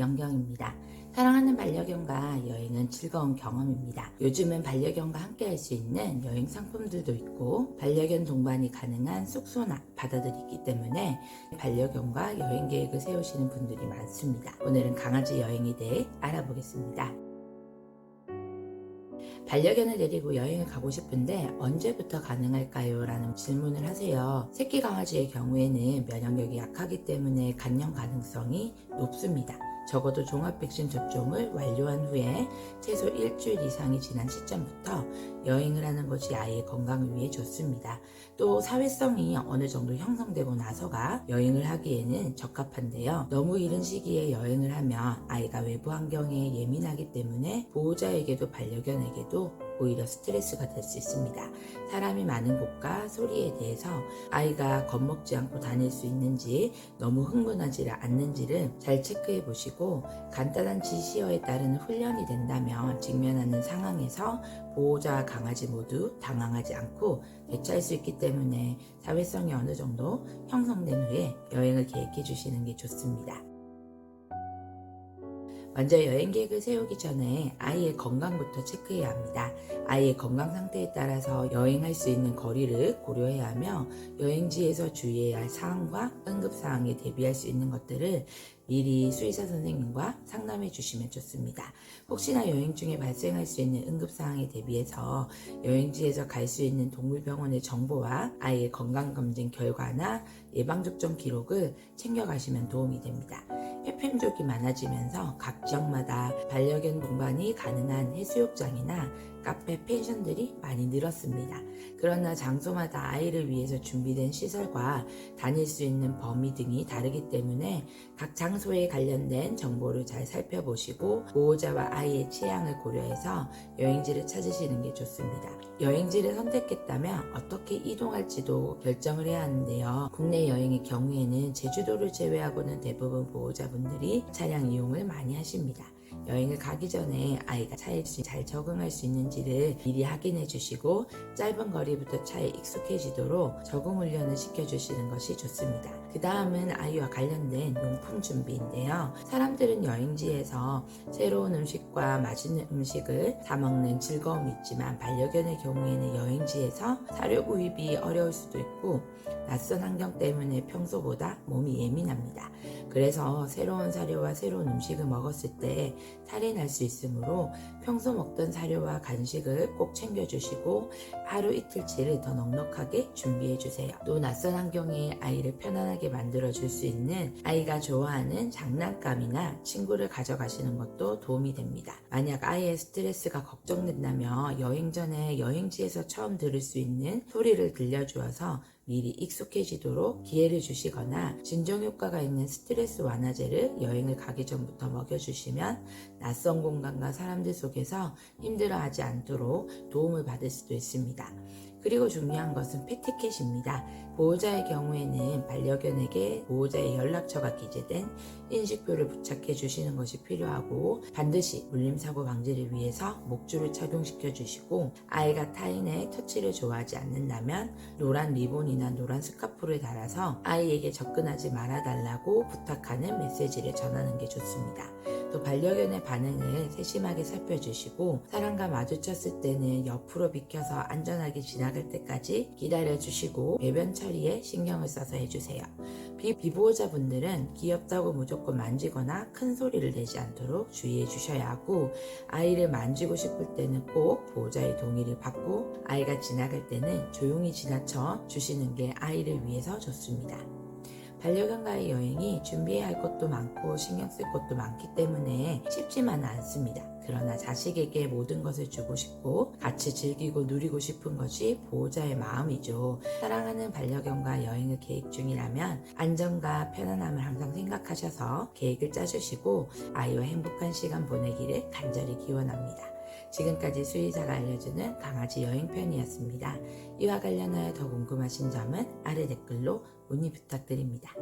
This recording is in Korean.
영경입니다. 사랑하는 반려견과 여행은 즐거운 경험입니다. 요즘은 반려견과 함께 할 수 있는 여행 상품들도 있고 반려견 동반이 가능한 숙소나 받아들이기 때문에 반려견과 여행 계획을 세우시는 분들이 많습니다. 오늘은 강아지 여행에 대해 알아보겠습니다. 반려견을 데리고 여행을 가고 싶은데 언제부터 가능할까요? 라는 질문을 하세요. 새끼 강아지의 경우에는 면역력이 약하기 때문에 간염 가능성이 높습니다. 적어도 종합 백신 접종을 완료한 후에 최소 일주일 이상이 지난 시점부터 여행을 하는 것이 아이의 건강을 위해 좋습니다. 또 사회성이 어느 정도 형성되고 나서가 여행을 하기에는 적합한데요. 너무 이른 시기에 여행을 하면 아이가 외부 환경에 예민하기 때문에 보호자에게도 반려견에게도 오히려 스트레스가 될 수 있습니다. 사람이 많은 곳과 소리에 대해서 아이가 겁먹지 않고 다닐 수 있는지 너무 흥분하지 않는지를 잘 체크해 보시고 간단한 지시어에 따르는 훈련이 된다면 직면하는 상황에서 보호자와 강아지 모두 당황하지 않고 대처할 수 있기 때문에 사회성이 어느 정도 형성된 후에 여행을 계획해 주시는 게 좋습니다. 먼저 여행 계획을 세우기 전에 아이의 건강부터 체크해야 합니다. 아이의 건강 상태에 따라서 여행할 수 있는 거리를 고려해야 하며 여행지에서 주의해야 할 사항과 응급 사항에 대비할 수 있는 것들을 미리 수의사 선생님과 상담해 주시면 좋습니다. 혹시나 여행 중에 발생할 수 있는 응급 사항에 대비해서 여행지에서 갈 수 있는 동물병원의 정보와 아이의 건강검진 결과나 예방접종 기록을 챙겨가시면 도움이 됩니다. 폐렴족이 많아지면서 각 지역마다 반려견 동반이 가능한 해수욕장이나 카페, 펜션들이 많이 늘었습니다. 그러나 장소마다 아이를 위해서 준비된 시설과 다닐 수 있는 범위 등이 다르기 때문에 각 장소에 관련된 정보를 잘 살펴보시고 보호자와 아이의 취향을 고려해서 여행지를 찾으시는 게 좋습니다. 여행지를 선택했다면 어떻게 이동할지도 결정을 해야 하는데요. 국내 여행의 경우에는 제주도를 제외하고는 대부분 보호자분들이 차량 이용을 많이 하십니다. 여행을 가기 전에 아이가 차에 잘 적응할 수 있는지를 미리 확인해 주시고 짧은 거리부터 차에 익숙해지도록 적응 훈련을 시켜주시는 것이 좋습니다. 그 다음은 아이와 관련된 용품 준비인데요. 사람들은 여행지에서 새로운 음식과 맛있는 음식을 사 먹는 즐거움이 있지만 반려견의 경우에는 여행지에서 사료 구입이 어려울 수도 있고 낯선 환경 때문에 평소보다 몸이 예민합니다. 그래서 새로운 사료와 새로운 음식을 먹었을 때 탈이 날 수 있으므로 평소 먹던 사료와 간식을 꼭 챙겨주시고 하루 이틀치를 더 넉넉하게 준비해주세요. 또 낯선 환경에 아이를 편안하게 만들어줄 수 있는 아이가 좋아하는 장난감이나 친구를 가져가시는 것도 도움이 됩니다. 만약 아이의 스트레스가 걱정된다면 여행 전에 여행지에서 처음 들을 수 있는 소리를 들려주어서 미리 익숙해지도록 기회를 주시거나 진정 효과가 있는 스트레스 완화제를 여행을 가기 전부터 먹여주시면 낯선 공간과 사람들 속에서 힘들어하지 않도록 도움을 받을 수도 있습니다. 그리고 중요한 것은 패티켓입니다. 보호자의 경우에는 반려견에게 보호자의 연락처가 기재된 인식표를 부착해 주시는 것이 필요하고 반드시 물림사고 방지를 위해서 목줄을 착용시켜 주시고 아이가 타인의 터치를 좋아하지 않는다면 노란 리본이나 노란 스카프를 달아서 아이에게 접근하지 말아달라고 부탁하는 메시지를 전하는 게 좋습니다. 또 반려견의 반응을 세심하게 살펴주시고 사람과 마주쳤을 때는 옆으로 비켜서 안전하게 지나갈 때까지 기다려주시고 배변 처리에 신경을 써서 해주세요. 비, 비보호자분들은 귀엽다고 무조건 만지거나 큰 소리를 내지 않도록 주의해 주셔야 하고 아이를 만지고 싶을 때는 꼭 보호자의 동의를 받고 아이가 지나갈 때는 조용히 지나쳐 주시는 게 아이를 위해서 좋습니다. 반려견과의 여행이 준비해야 할 것도 많고 신경 쓸 것도 많기 때문에 쉽지만은 않습니다. 그러나 자식에게 모든 것을 주고 싶고 같이 즐기고 누리고 싶은 것이 보호자의 마음이죠. 사랑하는 반려견과 여행을 계획 중이라면 안전과 편안함을 항상 생각하셔서 계획을 짜주시고 아이와 행복한 시간 보내기를 간절히 기원합니다. 지금까지 수의사가 알려주는 강아지 여행편이었습니다. 이와 관련하여 더 궁금하신 점은 아래 댓글로 문의 부탁드립니다.